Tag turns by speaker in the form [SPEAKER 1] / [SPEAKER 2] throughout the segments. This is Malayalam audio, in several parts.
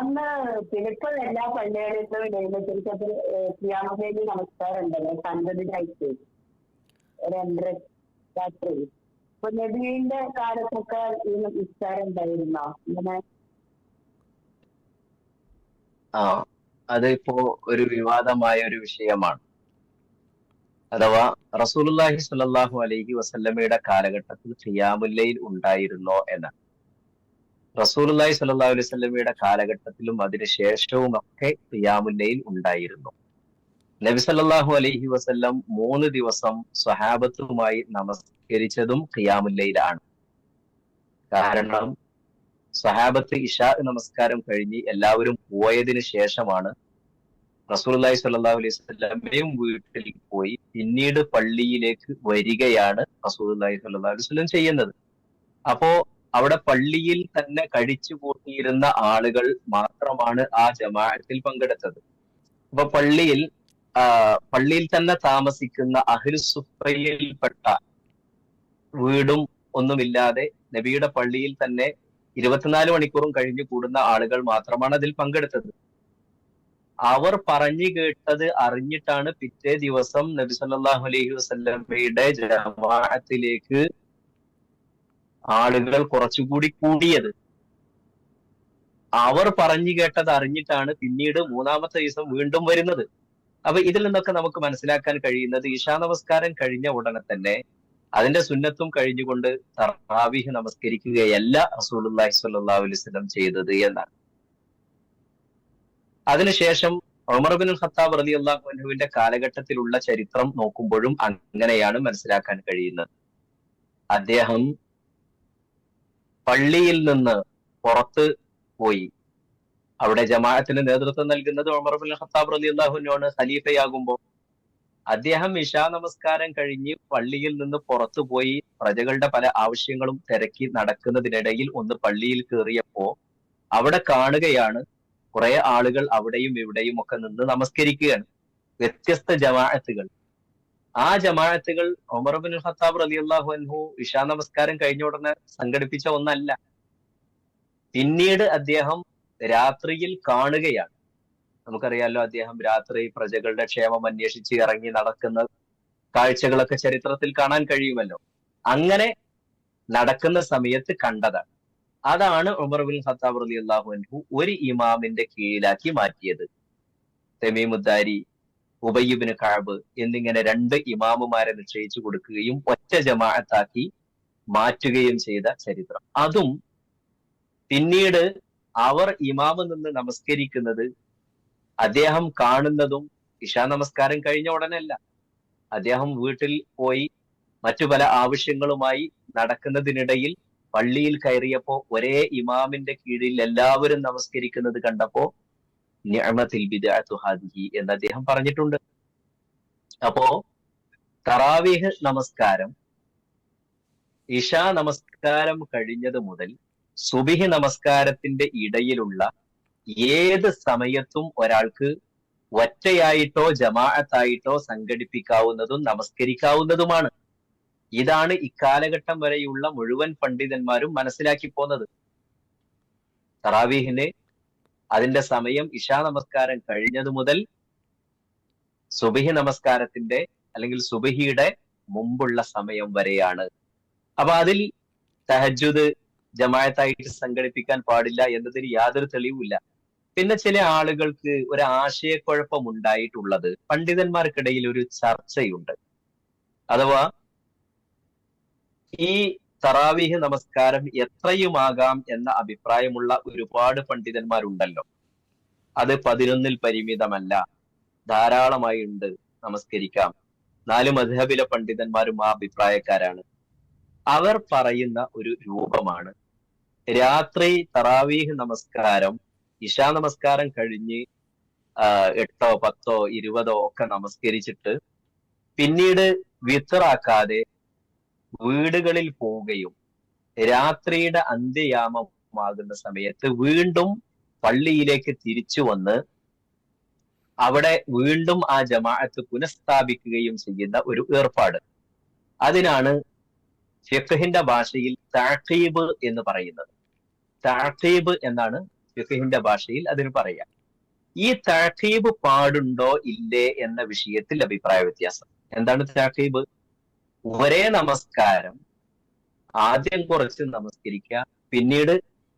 [SPEAKER 1] അന്ന് പിന്നിപ്പോ എല്ലാ പള്ളികളിലും ലൈലത്തിരിക്കത്ത് ക്രിയാമവേദി നമസ്കാരം ഉണ്ടല്ലോ സന്തതിയായിട്ട് രണ്ടര രാത്രി. അപ്പൊ നബീന്റെ കാലത്തൊക്കെ ഈ നമസ്കാരം ഉണ്ടായിരുന്നോ ഇങ്ങനെ?
[SPEAKER 2] ആ അത് ഇപ്പോ ഒരു വിവാദമായ ഒരു വിഷയമാണ്. അഥവാ റസൂലുള്ളാഹി സ്വല്ലല്ലാഹു അലൈഹി വസല്ലമയുടെ കാലഘട്ടത്തിൽ ഖിയാമുല്ലയിൽ ഉണ്ടായിരുന്നോ എന്നാണ് റസൂലുള്ളാഹി സ്വല്ലല്ലാഹു അലൈഹി വസല്ലമയുടെ കാലഘട്ടത്തിലും അതിനുശേഷവും ഒക്കെ ഖിയാമുല്ലയിൽ ഉണ്ടായിരുന്നു. നബി സല്ലല്ലാഹു അലൈഹി വസല്ലം മൂന്ന് ദിവസം സ്വഹാബത്തുമായി നമസ്കരിച്ചതും ഖിയാമുല്ലയിലാണ് കാരണം സഹാബത്ത് ഇഷാ നമസ്കാരം കഴിഞ്ഞ് എല്ലാവരും പോയതിനു ശേഷമാണ് റസൂലുള്ളാഹി സ്വല്ലല്ലാഹു അലൈഹി വസല്ലമയും വീട്ടിൽ പോയി പിന്നീട് പള്ളിയിലേക്ക് വരികയാണ് റസൂലുള്ളാഹി സ്വല്ലല്ലാഹു അലൈഹി വസല്ലം ചെയ്യുന്നത്. അപ്പോ അവിടെ പള്ളിയിൽ തന്നെ കഴിച്ചു കൂട്ടിയിരുന്ന ആളുകൾ മാത്രമാണ് ആ ജമാഅത്തിൽ പങ്കെടുത്തത്. അപ്പൊ പള്ളിയിൽ പള്ളിയിൽ തന്നെ താമസിക്കുന്ന അഹ്ലുസുഫയിൽപ്പെട്ട വീടും ഒന്നുമില്ലാതെ നബിയുടെ പള്ളിയിൽ തന്നെ ഇരുപത്തിനാല് മണിക്കൂറും കഴിഞ്ഞു കൂടുന്ന ആളുകൾ മാത്രമാണ് അതിൽ പങ്കെടുത്തത്. അവർ പറഞ്ഞു കേട്ടത് അറിഞ്ഞിട്ടാണ് പിറ്റേ ദിവസം നബി സല്ലാഹു അലൈഹി വസ്ലമയുടെ ജമാഅത്തിലേക്ക് ആളുകൾ കുറച്ചുകൂടി കൂടിയത്. അവർ പറഞ്ഞു കേട്ടത് അറിഞ്ഞിട്ടാണ് പിന്നീട് മൂന്നാമത്തെ ദിവസം വീണ്ടും വരുന്നത്. അപ്പൊ ഇതിൽ നിന്നൊക്കെ നമുക്ക് മനസ്സിലാക്കാൻ കഴിയുന്നത് ഈശാ നമസ്കാരം കഴിഞ്ഞ ഉടനെ തന്നെ അതിന്റെ സുന്നത്തും കഴിഞ്ഞുകൊണ്ട് തറാവിഹ് നമസ്കരിക്കുകയല്ല സ്വല്ലല്ലാഹു അലൈഹി വസല്ലം ചെയ്തത് എന്നാണ്. അതിനുശേഷം ഉമർ ബിൻ ഖത്താബ് റളിയല്ലാഹു അൻഹുവിന്റെ കാലഘട്ടത്തിലുള്ള ചരിത്രം നോക്കുമ്പോഴും അങ്ങനെയാണ് മനസ്സിലാക്കാൻ കഴിയുന്നത്. അദ്ദേഹം പള്ളിയിൽ നിന്ന് പുറത്ത് പോയി. അവിടെ ജമാഅത്തിന് നേതൃത്വം നൽകുന്നത് ഉമർ ബിൻ ഖത്താബ് റളിയല്ലാഹുവിനാണ് ഖലീഫയാകുമ്പോൾ അദ്ദേഹം ഇഷാ നമസ്കാരം കഴിഞ്ഞ് പള്ളിയിൽ നിന്ന് പുറത്തു പോയി പ്രജകളുടെ പല ആവശ്യങ്ങളും തിരക്കി നടക്കുന്നതിനിടയിൽ ഒന്ന് പള്ളിയിൽ കയറിയപ്പോ അവിടെ കാണുകയാണ് കുറെ ആളുകൾ അവിടെയും ഇവിടെയും ഒക്കെ നിന്ന് നമസ്കരിക്കുകയാണ്. വ്യത്യസ്ത ജമാഅത്തുകൾ. ആ ജമാഅത്തുകൾ ഉമർ ബിൻ ഖത്താബ് അള്ളാഹു അൻഹു ഇഷാ നമസ്കാരം കഴിഞ്ഞ ഉടനെ സംഘടിപ്പിച്ച ഒന്നല്ല. പിന്നീട് അദ്ദേഹം രാത്രിയിൽ കാണുകയാണ്. നമുക്കറിയാലോ അദ്ദേഹം രാത്രി പ്രജകളുടെ ക്ഷേമം അന്വേഷിച്ച് ഇറങ്ങി നടക്കുന്ന കാഴ്ചകളൊക്കെ ചരിത്രത്തിൽ കാണാൻ കഴിയുമല്ലോ. അങ്ങനെ നടക്കുന്ന സമയത്ത് കണ്ടതാണ്. അതാണ് ഉമർ ബിൻ ഖത്താബ് റലി അള്ളാഹു അൻഹു ഒരു ഇമാമിന്റെ കീഴിലാക്കി മാറ്റിയത്. തെമീമുദ്ദാരി ഉബയ്യുബിന് കാബ് എന്നിങ്ങനെ രണ്ട് ഇമാമുമാരെ നിശ്ചയിച്ചു കൊടുക്കുകയും ഒറ്റ ജമാഅത്താക്കി മാറ്റുകയും ചെയ്ത ചരിത്രം. അതും പിന്നീട് അവർ ഇമാമ് നിന്ന് നമസ്കരിക്കുന്നത് അദ്ദേഹം കാണുന്നതും ഇഷാ നമസ്കാരം കഴിഞ്ഞ ഉടനല്ല. അദ്ദേഹം വീട്ടിൽ പോയി മറ്റു പല ആവശ്യങ്ങളുമായി നടക്കുന്നതിനിടയിൽ പള്ളിയിൽ കയറിയപ്പോ ഒരേ ഇമാമിന്റെ കീഴിൽ എല്ലാവരും നമസ്കരിക്കുന്നത് കണ്ടപ്പോ ഹാദിഹി എന്ന് അദ്ദേഹം പറഞ്ഞിട്ടുണ്ട്. അപ്പോ തറാവീഹ് നമസ്കാരം ഇഷ നമസ്കാരം കഴിഞ്ഞത് മുതൽ സുബിഹി നമസ്കാരത്തിന്റെ ഇടയിലുള്ള ഏത് സമയത്തും ഒരാൾക്ക് ഒറ്റയായിട്ടോ ജമാഅത്തായിട്ടോ സംഘടിപ്പിക്കാവുന്നതും നമസ്കരിക്കാവുന്നതുമാണ്. ഇതാണ് ഇക്കാലഘട്ടം വരെയുള്ള മുഴുവൻ പണ്ഡിതന്മാരും മനസ്സിലാക്കി പോന്നത്. തറാവീഹിന് അതിന്റെ സമയം ഇഷാ നമസ്കാരം കഴിഞ്ഞതു മുതൽ സുബഹി നമസ്കാരത്തിന്റെ അല്ലെങ്കിൽ സുബിഹിയുടെ മുമ്പുള്ള സമയം വരെയാണ്. അപ്പൊ അതിൽ തഹജുദ് ജമായത്തായിട്ട് സംഘടിപ്പിക്കാൻ പാടില്ല എന്നതിന് യാതൊരു തെളിവുമില്ല. പിന്നെ ചില ആളുകൾക്ക് ഒരു ആശയക്കുഴപ്പം ഉണ്ടായിട്ടുള്ളത് പണ്ഡിതന്മാർക്കിടയിൽ ഒരു ചർച്ചയുണ്ട്. അഥവാ ഈ തറാവീഹ് നമസ്കാരം എത്രയുമാകാം എന്ന അഭിപ്രായമുള്ള ഒരുപാട് പണ്ഡിതന്മാരുണ്ടല്ലോ. അത് പതിനൊന്നിൽ പരിമിതമല്ല. ധാരാളമായി ഉണ്ട് നമസ്കരിക്കാം. നാല് മധബിലെ പണ്ഡിതന്മാരും ആ അഭിപ്രായക്കാരാണ്. അവർ പറയുന്ന ഒരു രൂപമാണ്. രാത്രി തറാവീഹ് നമസ്കാരം ഇഷാ നമസ്കാരം കഴിഞ്ഞ് എട്ടോ പത്തോ ഇരുപതോ ഒക്കെ നമസ്കരിച്ചിട്ട് പിന്നീട് വിത്തറാക്കാതെ വീടുകളിൽ പോവുകയും രാത്രിയുടെ അന്ത്യയാമമാകുന്ന സമയത്ത് വീണ്ടും പള്ളിയിലേക്ക് തിരിച്ചു വന്ന് അവിടെ വീണ്ടും ആ ജമാഅത്ത് പുനഃസ്ഥാപിക്കുകയും ചെയ്യുന്ന ഒരു ഏർപ്പാട്. അതിനാണ് ഫിഖഹിന്റെ ഭാഷയിൽ താഖീബ് എന്ന് പറയുന്നത്. താഖീബ് എന്നാണ് ഫിഖിന്റെ ഭാഷയിൽ അതിന് പറയാം ഈ താഖീബ് പാടുണ്ടോ ഇല്ലേ എന്ന വിഷയത്തിൽ അഭിപ്രായ വ്യത്യാസം. എന്താണ് തഴീബ് ഒരേ നമസ്കാരം ആദ്യം കുറച്ച് നമസ്കരിക്കുക പിന്നീട്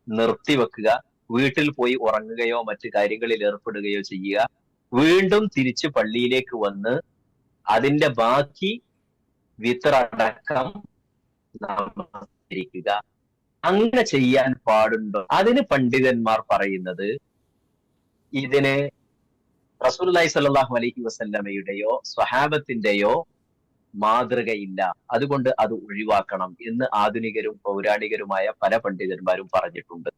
[SPEAKER 2] നിർത്തിവെക്കുക വീട്ടിൽ പോയി ഉറങ്ങുകയോ മറ്റു കാര്യങ്ങളിൽ ഏർപ്പെടുകയോ ചെയ്യുക. വീണ്ടും തിരിച്ച് പള്ളിയിലേക്ക് വന്ന് അതിന്റെ ബാക്കി വിത്രടക്കം നമസ്കരിക്കുക. അങ്ങനെ ചെയ്യാൻ പാടുണ്ടോ? അതിന് പണ്ഡിതന്മാർ പറയുന്നത് ഇതിന് റസൂല്ലായി സല്ലാഹു അലൈഹി വസല്ലമയുടെയോ സ്വഹാബത്തിന്റെയോ മാതൃകയില്ല. അതുകൊണ്ട് അത് ഒഴിവാക്കണം എന്ന് ആധുനികരും പൗരാണികരുമായ പല പണ്ഡിതന്മാരും പറഞ്ഞിട്ടുണ്ട്.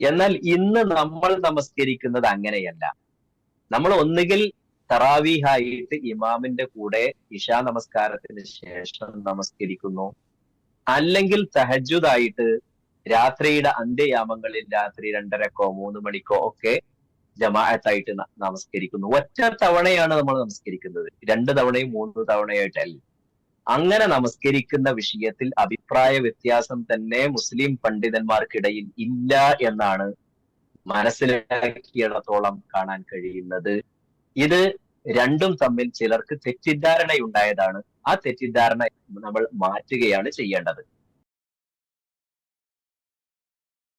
[SPEAKER 2] എന്നാൽ ഇന്ന് നമ്മൾ നമസ്കരിക്കുന്നത് അങ്ങനെയല്ല. നമ്മൾ ഒന്നുകിൽ തറാവീഹായിട്ട് ഇമാമിന്റെ കൂടെ ഇഷാ നമസ്കാരത്തിന് ശേഷം നമസ്കരിക്കുന്നു. അല്ലെങ്കിൽ തഹജുദായിട്ട് രാത്രിയുടെ അന്ത്യയാമങ്ങളിൽ രാത്രി രണ്ടരക്കോ മൂന്ന് മണിക്കോ ഒക്കെ ജമാഅത്തായിട്ട് നമസ്കരിക്കുന്നു. ഒറ്റ തവണയാണ് നമ്മൾ നമസ്കരിക്കുന്നത്. രണ്ട് തവണയും മൂന്ന് തവണയായിട്ടല്ല. അങ്ങനെ നമസ്കരിക്കുന്ന വിഷയത്തിൽ അഭിപ്രായ വ്യത്യാസം തന്നെ മുസ്ലിം പണ്ഡിതന്മാർക്കിടയിൽ ഇല്ല എന്നാണ് മനസ്സിലാക്കിയിടത്തോളം കാണാൻ കഴിയുന്നത്. ഇത് രണ്ടും തമ്മിൽ ചിലർക്ക് തെറ്റിദ്ധാരണയുണ്ടായതാണ്. ആ തെറ്റിദ്ധാരണ നമ്മൾ മാറ്റുകയാണ് ചെയ്യേണ്ടത്.